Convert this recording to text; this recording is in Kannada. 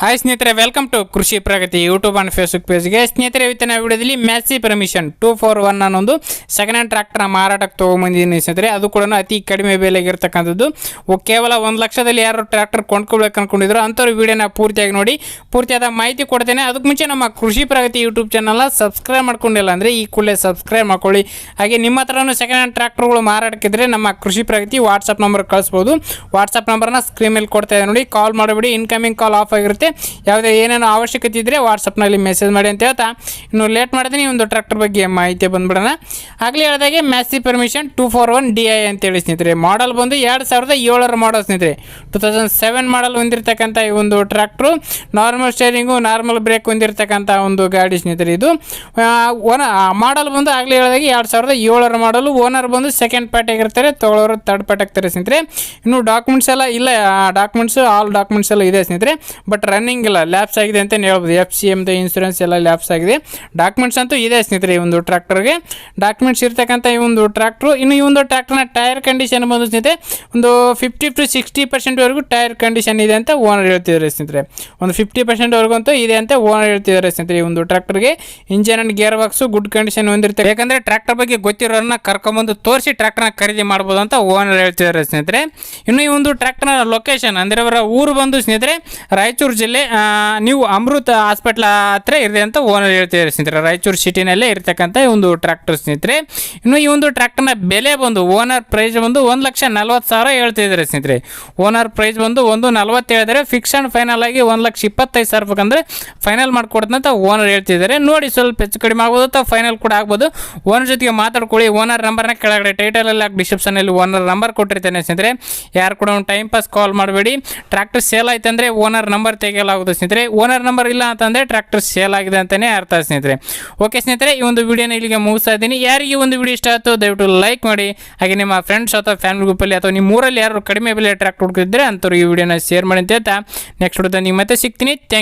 ಹಾಯ್ ಸ್ನೇಹಿತರೆ welcome to Krishi Pragati YouTube and Facebook ಪೇಜ್ಗೆ ಸ್ನೇಹಿತರೆ, ಇವತ್ತಿನ ವಿಡಿಯೋದಲ್ಲಿ Massey Ferguson two four one ಅನ್ನೊಂದು ಸೆಕೆಂಡ್ ಹ್ಯಾಂಡ್ ಟ್ರ್ಯಾಕ್ಟರ್ನ ಮಾರಾಟಕ್ಕೆ ತೊಗೊಂಬಂದಿದ್ದೀನಿ ಸ್ನೇಹಿತರೆ. ಅದು ಕೂಡ ಅತಿ ಕಡಿಮೆ ಬೆಲೆಗೆ ಇರ್ತಕ್ಕಂಥದ್ದು. ಒ- ಕೇವಲ ಒಂದು ಲಕ್ಷದಲ್ಲಿ ಯಾರು ಟ್ರ್ಯಾಕ್ಟರ್ ಕೊಂಡ್ಕೊಳ್ಬೇಕು ಅಂದ್ಕೊಂಡಿದ್ರು ಅಂಥವ್ರು ವಿಡಿಯೋನ ಪೂರ್ತಿಯಾಗಿ ನೋಡಿ. ಪೂರ್ತಿಯಾದ ಮಾಹಿತಿ ಕೊಡ್ತೇನೆ. ಅದಕ್ಕೆ ಮುಂಚೆ ನಮ್ಮ ಕೃಷಿ ಪ್ರಗತಿ ಯೂಟ್ಯೂಬ್ ಚಾನಲ್ನ ಸಬ್ಸ್ಕ್ರೈಬ್ ಮಾಡ್ಕೊಂಡಿಲ್ಲ ಅಂದರೆ ಈ ಕೂಡಲೇ ಸಬ್ಸ್ಕ್ರೈಬ್ ಮಾಡ್ಕೊಳ್ಳಿ. ಹಾಗೆ ನಿಮ್ಮ ಹತ್ರನೂ ಸೆಕೆಂಡ್ ಹ್ಯಾಂಡ್ ಟ್ರ್ಯಾಕ್ಟರ್ಗಳು ಮಾರಾಟಕ್ಕಿದ್ರೆ ನಮ್ಮ ಕೃಷಿ ಪ್ರಗತಿ ವಾಟ್ಸಪ್ ನಂಬರ್ ಕಳಿಸ್ಬೋದು. ವಾಟ್ಸಪ್ ನಂಬರ್ನ ಸ್ಕ್ರೀನ್ ಮೇಲೆ ಕೊಡ್ತಾ ಇದೆ ನೋಡಿ. ಕಾಲ್ ಮಾಡಿಬಿಡಿ. ಇನ್ಕಮಿಂಗ್ ಕಾಲ್ ಆಫ್ ಆಗಿರುತ್ತೆ. ಯಾವುದೇ ಏನೇನೋ ಅವಶ್ಯಕತೆ ಇದ್ದರೆ ವಾಟ್ಸಪ್ನಲ್ಲಿ ಮೆಸೇಜ್ ಮಾಡಿ ಅಂತ ಹೇಳ್ತಾ. ಇನ್ನು ಲೇಟ್ ಮಾಡಿದ್ರೆ ಒಂದು ಟ್ರ್ಯಾಕ್ಟರ್ ಬಗ್ಗೆ ಮಾಹಿತಿ ಬಂದ್ಬಿಡೋಣ. ಆಗಲೇ ಹೇಳಿದಾಗೆ Massey Ferguson two four one D I ಅಂತೇಳಿ ಸ್ನೇಹಿತರೆ ಮಾಡಲ್ ಬಂದು ಎರಡು ಸಾವಿರದ ಏಳರ ಮಾಡಲ್ ಸ್ನೇಹಿತರೆ. ಟು ತೌಸಂಡ್ ಸೆವೆನ್ ಮಾಡಲ್ ಹೊಂದಿರತಕ್ಕಂಥ ಈ ಒಂದು tractor normal steering normal brake ಹೊಂದಿರತಕ್ಕಂಥ ಒಂದು ಗಾಡಿ ಸ್ನೇಹಿತರೆ ಇದು. ಓನ ಮಾಡಲ್ ಬಂದು ಆಗಲೇ ಹೇಳಿದಾಗೆ ಎರಡು ಸಾವಿರದ ಏಳರ ಮಾಡಲು ಓನರ್ ಬಂದು ಸೆಕೆಂಡ್ ಪಾರ್ಟಿಗೆ ಇರ್ತಾರೆ ತೊಗೊಳೋರು ತರ್ಡ್ ಪಾರ್ಟಿ ಆಗ್ತಾರೆ ಸ್ನೇಹಿತರೆ. ಇನ್ನು ಡಾಕ್ಯುಮೆಂಟ್ಸ್ ಎಲ್ಲ ಇಲ್ಲ ಡಾಕ್ಯುಮೆಂಟ್ಸ್ ಆಲ್ ಡಾಕ್ಯುಮೆಂಟ್ಸ್ ಎಲ್ಲ ಇದೆ ಸ್ನೇಹಿತರೆ. ಬಟ್ ರನ್ನಿಂಗ್ ಇಲ್ಲ ಲ್ಯಾಪ್ಸ್ ಆಗಿದೆ ಅಂತ ಹೇಳ್ಬೋದು. ಎಫ್ ಸಿ ಎಮ್ದು ಇನ್ಸೂರೆನ್ಸ್ ಎಲ್ಲ ಲ್ಯಾಪ್ಸ್ ಆಗಿದೆ. ಡಾಕ್ಯುಮೆಂಟ್ಸ್ ಅಂತೂ ಇದೆ ಸ್ನೇಹಿತರೆ ಈ ಒಂದು ಟ್ರ್ಯಾಕ್ಟರ್ಗೆ ಡಾಕ್ಯುಮೆಂಟ್ಸ್ ಇರ್ತಕ್ಕಂಥ ಈ ಒಂದು ಟ್ರ್ಯಾಕ್ಟ್ರು ಇನ್ನು ಈ ಒಂದು ಟ್ರ್ಯಾಕ್ಟರ್ನ ಟೈರ್ ಕಂಡೀಷನ್ ಬಂದು ಸ್ನೇಹಿತರೆ, ಒಂದು ಫಿಫ್ಟಿ ಟು ಸಿಕ್ಸ್ಟಿ ಪರ್ಸೆಂಟ್ವರೆಗೂ ಟೈರ್ ಕಂಡೀಷನ್ ಇದೆ ಅಂತ ಓನರ್ ಹೇಳ್ತಿದ್ದಾರೆ ಸ್ನೇಹಿತರೆ. ಒಂದು ಫಿಫ್ಟಿ ಪರ್ಸೆಂಟ್ವರೆಗೂ ಅಂತೂ ಇದೆ ಅಂತ ಓನರ್ ಹೇಳ್ತಿದ್ದಾರೆ ಸ್ನೇಹಿತರೆ ಈ ಒಂದು ಟ್ರ್ಯಾಕ್ಟರ್ಗೆ engine and gear box good condition ಹೊಂದಿರ್ತಾರೆ ಯಾಕಂದರೆ ಟ್ರ್ಯಾಕ್ಟರ್ ಬಗ್ಗೆ ಗೊತ್ತಿರೋರನ್ನ ಕರ್ಕೊಂಬಂದು ತೋರಿಸಿ ಟ್ರ್ಯಾಕ್ಟರ್ನ ಖರೀದಿ ಮಾಡ್ಬೋದು ಅಂತ ಓನರ್ ಹೇಳ್ತಿದ್ದಾರೆ ಸ್ನೇಹಿತರೆ. ಇನ್ನು ಈ ಒಂದು ಟ್ರ್ಯಾಕ್ಟರ್ನ ಲೊಕೇಶನ್ ಅಂದರೆ ಅವರ ಊರು ಬಂದು ಸ್ನೇಹಿತರೆ, ರಾಯಚೂರು ಜಿಲ್ಲೆ ನೀವು ಅಮೃತ ಹಾಸ್ಪಿಟ್ಲ್ ಹತ್ರ ಇದೆ ಅಂತ ಓನರ್ ಹೇಳ್ತಿದ್ದಾರೆ ಸ್ನೇಹಿತರೆ. ರಾಯಚೂರು ಸಿಟಿನಲ್ಲೇ ಇರ್ತಕ್ಕಂಥ ಒಂದು ಟ್ರ್ಯಾಕ್ಟರ್ ಸ್ನೇಹಿತರೆ. ಇನ್ನು ಈ ಒಂದು ಟ್ರ್ಯಾಕ್ಟರ್ನ ಬೆಲೆ ಬಂದು ಓನರ್ ಪ್ರೈಸ್ ಬಂದು ಒಂದು ಲಕ್ಷ ನಲ್ವತ್ತು ಸಾವಿರ ಹೇಳ್ತಿದ್ದಾರೆ ಸ್ನೇಹಿತರೆ. ಓನರ್ ಪ್ರೈಸ್ ಬಂದು ಒಂದು ನಲ್ವತ್ತು ಹೇಳಿದರೆ. ಫಿಕ್ಸ್ ಆ್ಯಂಡ್ ಫೈನಲ್ ಆಗಿ ಒಂದು ಲಕ್ಷ ಇಪ್ಪತ್ತೈದು ಸಾವಿರ ಬೇಕಂದ್ರೆ ಫೈನಲ್ ಮಾಡಿಕೊಡ್ತಂತ ಓನರ್ ಹೇಳ್ತಿದ್ದಾರೆ ನೋಡಿ ಸ್ವಲ್ಪ ಹೆಚ್ಚು ಕಡಿಮೆ ಆಗ್ಬೋದು ಅಥವಾ ಫೈನಲ್ ಕೂಡ ಆಗ್ಬೋದು. ಓನರ್ ಜೊತೆಗೆ ಮಾತಾಡ್ಕೊಳ್ಳಿ. ಓನರ್ ನಂಬರ್ನ ಕೆಳಗಡೆ ಟೈಟಲಲ್ಲಿ ಹಾಕಿ ಡಿಸ್ಕ್ರಿಪ್ಷನಲ್ಲಿ ಓನರ್ ನಂಬರ್ ಕೊಟ್ಟಿರ್ತೇನೆ ಸ್ನೇಹಿತರೆ. ಯಾರು ಕೂಡ ಒಂದು ಟೈಮ್ ಪಾಸ್ ಕಾಲ್ ಮಾಡಬೇಡಿ. ಟ್ರ್ಯಾಕ್ಟರ್ ಸೇಲ್ ಆಯ್ತು ಅಂದರೆ ಓನರ್ ನಂಬರ್ ತೆಗೆಯಲಾಗುತ್ತೆ ಸ್ನೇಹಿತರೆ? ಓನರ್ ನಂಬರ್ ಇಲ್ಲ ಅಂತಂದರೆ ಟ್ರ್ಯಾಕ್ಟರ್ ಸೇಲ್ ಆಗಿದೆ ಅಂತಲೇ ಅರ್ಥ ಸ್ನೇಹಿತರೆ. ಓಕೆ ಸ್ನೇಹಿತರೆ, ಈ ಒಂದು ವಿಡಿಯೋನ ಇಲ್ಲಿಗೆ ಮುಗಿಸ್ತಾ ಇದ್ದೀನಿ. ಯಾರಿಗೆ ಒಂದು ವಿಡಿಯೋ ಇಷ್ಟ ಆಯ್ತು ದಯವಿಟ್ಟು ಲೈಕ್ ಮಾಡಿ. ಹಾಗೆ ನಿಮ್ಮ ಫ್ರೆಂಡ್ಸ್ ಅಥವಾ ಫ್ಯಾಮಿಲಿ ಗ್ರೂಪಲ್ಲಿ ಅಥವಾ ನಿಮ್ಮ ಊರಲ್ಲಿ ಯಾರು ಕಡಿಮೆ ಬೆಲೆ ಟ್ರ್ಯಾಕ್ಟರ್ ಹುಡುಕಿದ್ರೆ ಅಂತವ್ರಿಗೆ ಈ ವಿಡಿಯೋನ ಶೇರ್ ಮಾಡಿ ಅಂತ ಹೇಳ್ತಾ. ನೆಕ್ಸ್ಟ್ ನೀವು ಮತ್ತೆ ಸಿಗ್ತೀನಿ. ಥ್ಯಾಂಕ್